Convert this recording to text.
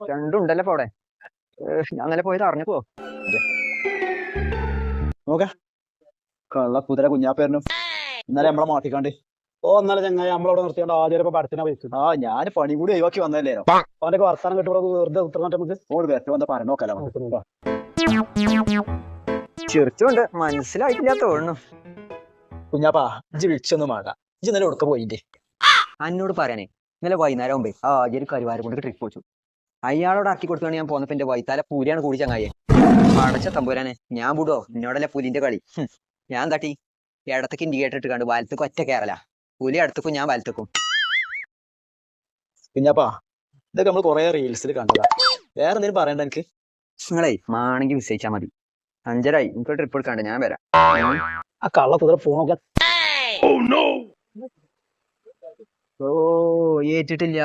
രണ്ടും ഉണ്ടല്ലേ അവിടെ. ഞാൻ അങ്ങനെ പോയത് അറിഞ്ഞപ്പോ. കള്ള കുതിര കുഞ്ഞാപ്പേരനും. ഇന്നലെ നമ്മളെ മാറ്റിക്കാണ്ട്. ഓ എന്നാലും ചങ്ങായി നമ്മളവിടെ നിർത്തിയാണ്ട് ആദ്യം ഇപ്പൊ പടത്തിനാ പോയിക്കുന്നത് ആ ഞാൻ പണി കൂടി ഒഴിവാക്കി വന്നല്ലേരോ അവന്റെ വർത്താനം കിട്ടുമ്പോൾ വെറുതെ ഉത്തരം നമുക്ക്. ഓട് വരട്ടെ വന്ന പറഞ്ഞു നോക്കല ചെറുച്ചുണ്ട് മനസ്സിലായിട്ടില്ല തോന്നുന്നു. കുഞ്ഞാപ്പാ ഇജ്ജ് വിളിച്ചൊന്നും ആകാം ഇജ്ജ് ഇന്നലെ ഉടുക്ക പോയിട്ട് അന്നോട് പറയാനേ ഇന്നലെ വൈകുന്നേരം ആകുമ്പേ ആ ആദ്യം ഒരു കരുവാരം കൊണ്ട് ട്രിപ്പ് വെച്ചു. അയാളോട് ആക്കി കൊടുത്താണ് ഞാൻ പോന്നപ്പോ എന്റെ വൈത്താല പൂരിയാണ് കൂടി ചങ്ങായെ. അടച്ച തമ്പുരാനെ ഞാൻ വിടുവോ? എന്നോടല്ലേ പുലിന്റെ കളി? ഞാൻ തട്ടി ഇടത്തേക്ക് ഇൻഡിക്കേറ്റർ ഇട്ട് കണ്ട് വലത്തേക്ക് ഒറ്റ കയറല പുലി അടുത്തേക്കും ഞാൻ വലത്തേക്കും. പിന്നപ്പാ ഇതൊക്കെ നമ്മൾ കൊറേ റീൽസിൽ കണ്ടതാ. വേറെ എന്തെങ്കിലും പറയണ്ട എനിക്ക്? നിങ്ങളെ മാണെങ്കിൽ വിശ്വസിച്ചാ മതി. അഞ്ചരായി. എനിക്ക് ട്രിപ്പ് എടുക്കാണ്ട് ഞാൻ വരാം. ആ കള്ള കുതിര ഫോണൊക്കെ ഓ. ഏറ്റിട്ടില്ല.